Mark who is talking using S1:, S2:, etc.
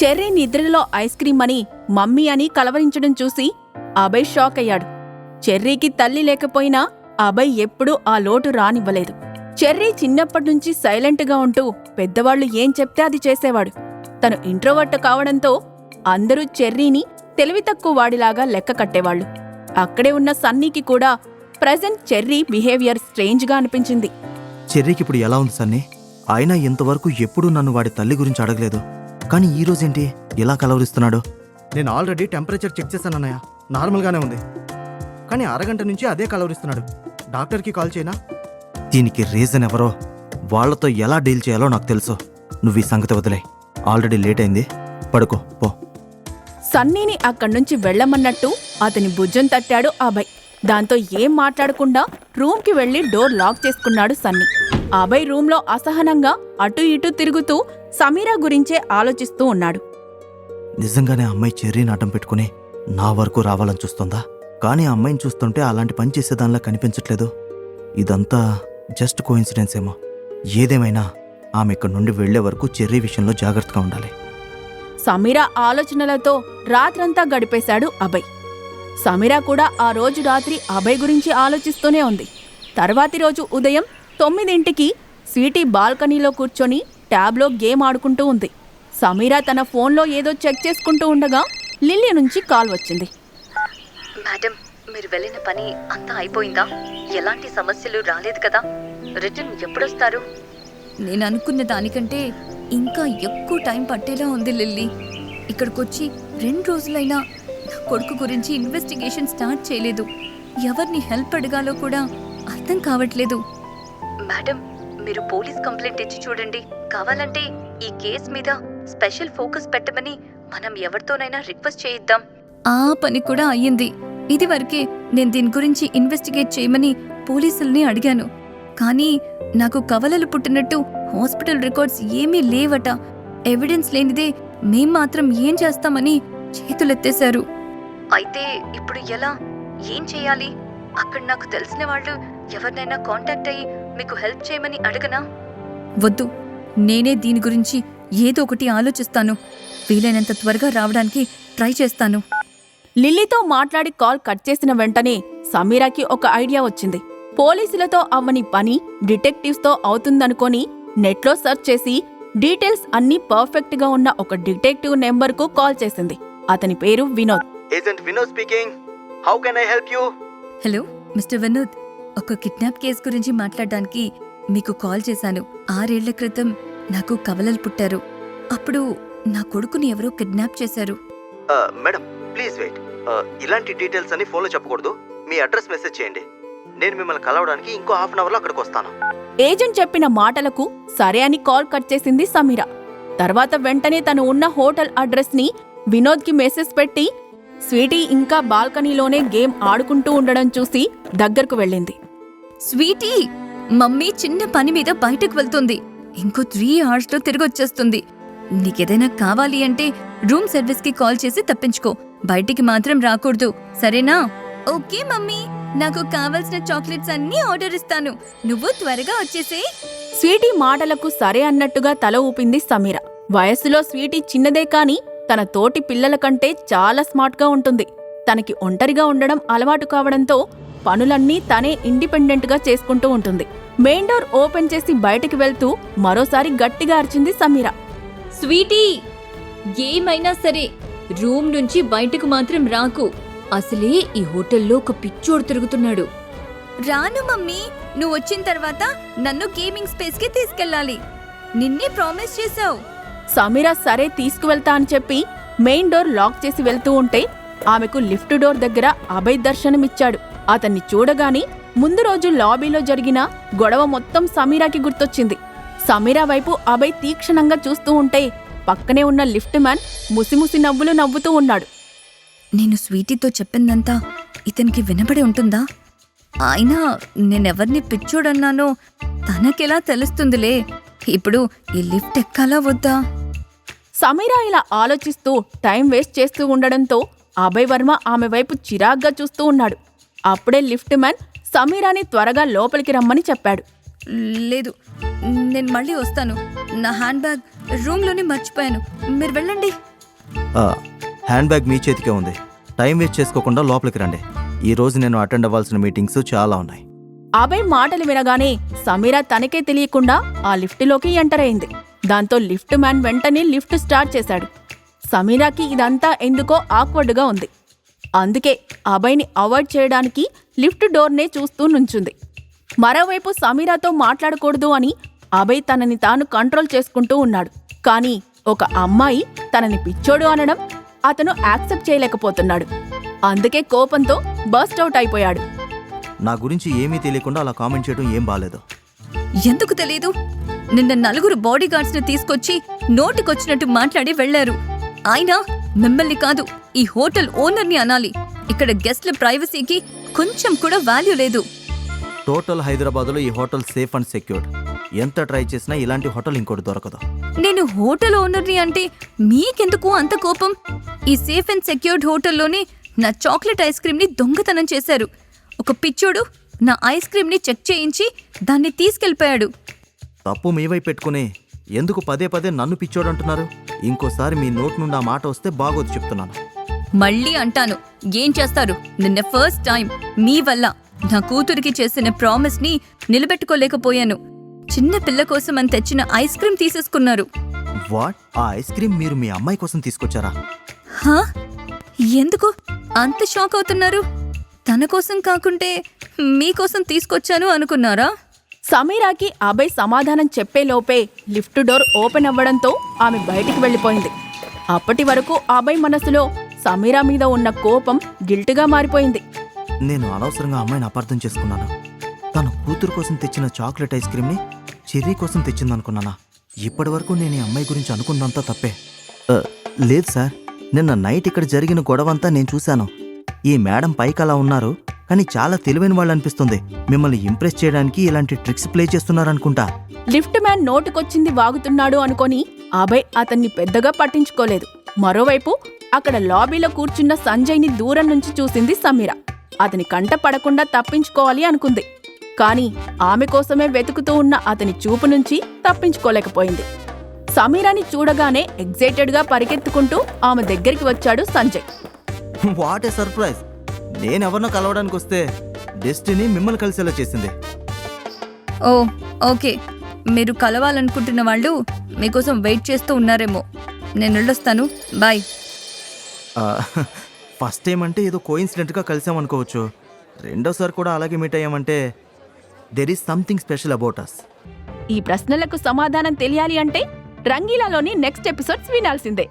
S1: Cherry నిద్రలో ice cream అని mummy అని కలవరించడం చూసి అభయ్ షాక్ అయ్యాడు. చెర్రీకి తల్లి లేకపోయినా అభయ్ ఎప్పుడూ ఆ లోటు రానివ్వలేదు. చెర్రీ చిన్నప్పటినుంచి సైలెంట్గా ఉంటూ పెద్దవాళ్ళు ఏం చెప్తే అది చేసేవాడు. తను ఇంట్రోవర్ట్ కావడంతో అందరూ చెర్రీని తెలివి తక్కువ వాడిలాగా లెక్క కట్టేవాళ్ళు అక్కడే ఉన్న సన్నీకి కూడా ప్రజెంట్ చెర్రీ బిహేవియర్ స్ట్రేంజ్గా అనిపించింది.
S2: చెర్రీకి ఇప్పుడు ఎలా ఉంది సన్నీ? అయినా ఇంతవరకు ఎప్పుడూ నన్ను వాడి తల్లి గురించి అడగలేదు. కానీ ఈ రోజేంటి? ఎలా కలవరిస్తున్నాడు? నేను ఆల్రెడీ టెంపరేచర్ చెక్ చేశాను అన్నయ్య. నార్మల్గానే ఉంది. కానీ అరగంట నుంచి అదే కలవరిస్తున్నాడు. డాక్టర్కి కాల్ చేయనా? దీనికి రీజన్ ఎవరో? వాళ్ళతో ఎలా డీల్ చేయాలో నాకు తెలుసు. నువ్వు ఈ సంగతి వదిలే. ఆల్రెడీ లేట్ అయింది. పడుకో పో.
S1: సన్నీని అక్కడి నుంచి వెళ్ళమన్నట్టు అతని భుజం తట్టాడు అభయ్. దాంతో ఏం మాట్లాడకుండా రూమ్కి వెళ్ళి డోర్ లాక్ చేసుకున్నాడు సన్నీ. అభయ్ రూంలో అసహనంగా అటు ఇటు తిరుగుతూ సమీరా గురించే ఆలోచిస్తూ ఉన్నాడు.
S2: నిజంగానే అమ్మాయి చెర్రీని అడ్డం పెట్టుకుని నా వరకు రావాలని చూస్తుందా? కానీ ఆ అమ్మాయిని చూస్తుంటే అలాంటి పని చేసేదానిలా కనిపించట్లేదు. ఇదంతా జస్ట్ కోఇన్సిడెన్స్ ఏమో. ఏదేమైనా ఆమె ఇక్కడి నుండి వెళ్ళే వరకు చెర్రీ విషయంలో జాగ్రత్తగా ఉండాలి.
S1: సమీరా ఆలోచనలతో రాత్రంతా గడిపేశాడు అభయ్. సమీరా కూడా ఆ రోజు రాత్రి అభయ్ గురించి ఆలోచిస్తూనే ఉంది. తర్వాతి రోజు ఉదయం తొమ్మిదింటికి స్వీటీ బాల్కనీలో కూర్చొని ట్యాబ్లో గేమ్ ఆడుకుంటూ ఉంది. సమీరా తన ఫోన్లో ఏదో చెక్ చేసుకుంటూ ఉండగా లిల్లీ నుంచి కాల్ వచ్చింది.
S3: మేడం మీరు వెళ్ళిన పని అంతా అయిపోయిందా? ఎలాంటి సమస్యలు రాలేదు కదా. రిటర్న్ ఎప్పుడొస్తారు?
S4: నేను అనుకున్న దానికంటే ఇంకా ఎక్కువ టైం పట్టేలా ఉంది లిల్లీ. ఇక్కడికొచ్చి రెండు రోజులైనా కొడుకు గురించి ఇన్వెస్టిగేషన్ స్టార్ట్ చేయలేదు. ఎవరిని హెల్ప్ అడగాలో కూడా అర్థం కావట్లేదు.
S3: మేడం మీరు పోలీస్ కంప్లైంట్ ఇచ్చి చూడండి. కావాలంటే ఈ కేస్ మీద స్పెషల్ ఫోకస్ పెట్టమని మనం ఎవరితోనైనా రిక్వెస్ట్ చేయిద్దాం.
S4: ఆ పని కూడా అయ్యింది. ఇది వరకే నేను దీని గురించి ఇన్వెస్టిగేట్ చేయమని పోలీసుల్ని అడిగాను. కానీ నాకు కవలలు పుట్టినట్టు హాస్పిటల్ రికార్డ్స్ ఏమీ లేవట. ఎవిడెన్స్ లేనిదే మేం మాత్రం ఏం చేస్తామని చేతులెత్తేశారు.
S3: అయితే ఇప్పుడు ఎలా? ఏం చేయాలి? అక్కడ నాకు తెలిసిన వాళ్ళు ఎవరినైనా కాంటాక్ట్ అయ్యి మీకు హెల్ప్ చేయమని అడగనా?
S4: వద్దు. నేనే దీని గురించి ఏదో ఒకటి ఆలోచిస్తాను. వీలైనంత త్వరగా రావడానికి ట్రై చేస్తాను.
S1: లిల్లీతో మాట్లాడి కాల్ కట్ చేసిన వెంటనే సమీరాకి ఒక ఐడియా వచ్చింది. పోలీసులతో అవ్వని పని డిటెక్టివ్స్తో అవుతుందనుకొని నెట్లో సెర్చ్ చేసి డీటెయిల్స్ అన్నీ పర్ఫెక్ట్గా ఉన్న ఒక డిటెక్టివ్ నెంబర్కు కాల్ చేసింది. అతని పేరు Vinod.
S2: Agent Vinod speaking. How can I help you?
S4: Hello mister Vinod. ఒక కిడ్నాప్ కేసు గురించి మాట్లాడడానికి మీకు కాల్ చేశాను. ఆరేళ్ళ క్రితం నాకు కవలలు పుట్టారు. అప్పుడు నా కొడుకుని ఎవరో కిడ్నాప్ చేశారు.
S2: Madam please wait. ఇలాంటి డీటెయిల్స్ అన్ని ఫోన్లో చెప్పకూడదు. మీ అడ్రస్ మెసేజ్ చేయండి. నేను మిమ్మల్ని కలవడానికి ఇంకో హాఫ్ అన్ అవర్లో అక్కడికి వస్తాను.
S1: ఏజెంట్ చెప్పిన మాటలకు సరే అని కాల్ కట్ చేసింది సమీర. తర్వాత వెంటనే తను ఉన్న హోటల్ అడ్రస్ని వినోద్కి మెసేజ్ పెట్టి స్వీటీ ఇంకా బాల్కనీలోనే గేమ్ ఆడుకుంటూ ఉండడం చూసి దగ్గరకు వెళ్ళింది.
S4: స్వీటీ మమ్మీ చిన్న పని మీద బయటకు వెళ్తుంది. ఇంకో త్రీ అవర్స్లో తిరిగి వచ్చేస్తుంది. నీకేదైనా కావాలి అంటే రూమ్ సర్వీస్కి కాల్ చేసి తప్పించుకో. బయటికి మాత్రం రాకూడదు. సరేనా? Okay mummy. నాకు కావలసిన చాక్లెట్స్ అన్నీ ఆర్డర్ ఇస్తాను. నువ్వు త్వరగా వచ్చేసే.
S1: స్వీటీ మాటలకు సరే అన్నట్టుగా తల ఊపింది సమీర. వయస్సులో స్వీటీ చిన్నదే కాని తన తోటి పిల్లల కంటే చాలా స్మార్ట్గా ఉంటుంది. తనకి ఒంటరిగా ఉండడం అలవాటు కావడంతో పనులన్నీ తనే ఇండిపెండెంట్గా చేసుకుంటూ ఉంటుంది. మెయిన్ డోర్ ఓపెన్ చేసి బయటికి వెళ్తూ మరోసారి గట్టిగా అరిచింది సమీర.
S5: స్వీటీ! ఏమైనా సరే రూమ్ నుంచి బయటకు మాత్రం రాకు. అసలే ఈ హోటల్లో ఒక పిచ్చోడు తిరుగుతున్నాడు.
S4: రాను మమ్మీ నువ్వు వచ్చిన తర్వాత నన్ను గేమింగ్ స్పేస్కి తీసుకెళ్ళాలి. నిన్నే ప్రామిస్ చేసావు
S1: సమీర సరే తీసుకువెళ్తా అని చెప్పి మెయిన్ డోర్ లాక్ చేసి వెళ్తూ ఉంటే ఆమెకు లిఫ్ట్ డోర్ దగ్గర అభయ్ దర్శనమిచ్చాడు. అతన్ని చూడగానే ముందు రోజు లాబీలో జరిగిన గొడవ మొత్తం సమీరాకి గుర్తొచ్చింది. సమీరా వైపు అభయ్ తీక్షణంగా చూస్తూ ఉంటే పక్కనే ఉన్న లిఫ్ట్ మ్యాన్ ముసిముసి నవ్వులు నవ్వుతూ ఉన్నాడు.
S4: నేను స్వీటీతో చెప్పిందంతా ఇతనికి వినబడి ఉంటుందా? అయినా నేనెవర్ని పిచ్చోడన్నానో తనకెలా తెలుస్తుందిలే? ఇప్పుడు ఈ లిఫ్ట్ ఎక్కాలా వద్దా?
S1: సమీరా ఇలా ఆలోచిస్తూ టైం వేస్ట్ చేస్తూ ఉండడంతో అభయ్ వర్మ ఆమె వైపు చిరాగ్గా చూస్తూ ఉన్నాడు. అప్పుడే లిఫ్ట్ మ్యాన్ సమీరాని త్వరగా లోపలికి రమ్మని చెప్పాడు.
S4: లేదు నేను మళ్ళీ వస్తాను. నా హ్యాండ్ బ్యాగ్ రూమ్లోనే మర్చిపోయాను. మీరు వెళ్ళండి.
S2: ఆ, హ్యాండ్ బ్యాగ్ మీ చేతికే ఉంది. టైం వేస్ట్ చేసుకోకుండా లోపలికి రండి. ఈ రోజు నేను అటెండ్ అవ్వాల్సిన మీటింగ్స్ చాలా ఉన్నాయి.
S1: అభయ్ మాటలు వినగానే సమీర తనకే తెలియకుండా ఆ లిఫ్టులోకి ఎంటర్ అయింది. దాంతో లిఫ్ట్ మ్యాన్ వెంటనే లిఫ్ట్ స్టార్ట్ చేశాడు. సమీరాకి ఇదంతా ఎందుకో ఆక్వర్డ్గా ఉంది. అందుకే అభయ్ని అవాయిడ్ చేయడానికి లిఫ్ట్ డోర్నే చూస్తూ నుంచుంది. మరోవైపు సమీరాతో మాట్లాడకూడదు అని అభయ్ తనని తాను కంట్రోల్ చేసుకుంటూ ఉన్నాడు. కానీ ఒక అమ్మాయి తనని పిచ్చోడు అనడం అతను యాక్సెప్ట్ చేయలేకపోతున్నాడు. అందుకే కోపంతో బర్స్ట్ అవుట్ అయిపోయాడు.
S2: నా గురించి ఏమీ తెలియకుండా అలా కామెంట్ చేయడం ఏం బాలేదు.
S4: ఎందుకు తెలీదు? నిన్న నలుగురు బాడీ గార్డ్స్ని తీసుకొచ్చి నోటికొచ్చినట్టు మాట్లాడి వెళ్ళారు అయినా మిమ్మల్ని కాదు ఈ హోటల్ ఓనర్ని అనాలి. ఇక్కడ గెస్ట్ల ప్రైవసీకి కొంచెం కూడా వాల్యూ లేదు.
S2: టోటల్ హైదరాబాద్లో ఈ హోటల్ సేఫ్ అండ్ సెక్యూర్డ్. ఎంత ట్రై చేసినా ఇలాంటి హోటల్ ఇంకోటి దొరకదు.
S4: నేను హోటల్ ఓనర్ని అంటే మీకెందుకు అంత కోపం? ఈ సేఫ్ అండ్ సెక్యూర్డ్ హోటల్లోనే నా చాక్లెట్ ఐస్ క్రీమ్ని దొంగతనం చేశారు. ఒక పిచ్చోడు నా ఐస్ క్రీమ్ని చెక్ చేయించి దాన్ని తీసుకెళ్ళిపోయాడు.
S2: తప్పు మీ వైపు పెట్టుకుని ఎందుకు పదే పదే నన్ను పిచ్చోడు అంటున్నారు ఇంకోసారి మీ నోట్ నుండి ఆ మాట వస్తే బాగోదు చెప్తున్నాను.
S4: మళ్ళీ అంటాను ఏం చేస్తారు? నిన్న ఫస్ట్ టైం మీ వల్ల నా కూతురికి చేసిన ప్రామిస్ని నిలబెట్టుకోలేకపోయాను. చిన్న పిల్ల కోసం అని తెచ్చిన ఐస్ క్రీమ్ తీసేసుకున్నారు.
S2: వాట్? ఆ ఐస్ క్రీమ్ మీరు మీ అమ్మాయి కోసం తీసుకొచ్చారా?
S4: హా? ఎందుకు? అంత షాక్ అవుతున్నారు? తన కోసం కాకుంటే మీకోసం తీసుకొచ్చాను అనుకున్నారా?
S1: సమీరాకి అభయ్ సమాధానం చెప్పేలోపే లిఫ్ట్ డోర్ ఓపెన్ అవ్వడంతో ఆమె బయటికి వెళ్ళిపోయింది. అప్పటి వరకు అభయ్ మనసులో సమీరా మీద ఉన్న కోపం గిల్ట్గా మారిపోయింది.
S2: నేను అనవసరంగా అమ్మాయిని అపార్థం చేసుకున్నాను? తన కూతురు కోసం తెచ్చిన చాక్లెట్ ఐస్ క్రీమ్ని చెర్రీ కోసం తెచ్చిందనుకున్నానా? ఇప్పటి వరకు నేను ఈ అమ్మాయి గురించి అనుకున్నంతా తప్పే. లేదు సార్. నిన్న నైట్ ఇక్కడ జరిగిన గొడవంతా నేను చూశాను. ఈ మేడం పైకి అలా ఉన్నారు. కానీ చాలా తెలివైన వాళ్ళు అనిపిస్తుంది మిమ్మల్ని ఇంప్రెస్ చేయడానికి ఇలాంటి ట్రిక్స్ ప్లే చేస్తున్నారనుకుంటా.
S1: లిఫ్ట్ మ్యాన్ నోటుకొచ్చింది వాగుతున్నాడు అనుకొని అభయ్ అతన్ని పెద్దగా పట్టించుకోలేదు. మరోవైపు అక్కడ లాబీలో కూర్చున్న సంజయ్ని దూరం నుంచి చూసింది సమీర. అతని కంట పడకుండా తప్పించుకోవాలి అనుకుంది. కానీ ఆమె కోసమే వెతుకుతూ ఉన్న అతని చూపు నుంచి తప్పించుకోలేకపోయింది. సమీరాని చూడగానే ఎగ్జైటెడ్గా పరిగెత్తుకుంటూ ఆమె దగ్గరికి వచ్చాడు సంజయ్.
S2: What a surprise! నేనెవరినో కలవడానికి వస్తే డెస్టినీ మిమ్మల్ని కలిసేలా చేసింది.
S4: Oh okay. మీరు కలవాలనుకుంటున్న వాళ్ళు మీకోసం వెయిట్ చేస్తూ ఉన్నారేమో. నేను వెళ్ళొస్తాను. బాయ్.
S2: ఫస్ట్ టైం అంటే ఏదో కోయిన్సిడెంట్గా కలిసామనుకోవచ్చు. రెండోసారి కూడా అలాగే meet అయ్యామంటే there is something special about us
S1: ఈ ప్రశ్నలకు సమాధానం తెలియాలి అంటే రంగీలాలోని నెక్స్ట్ ఎపిసోడ్స్ వినాల్సిందే.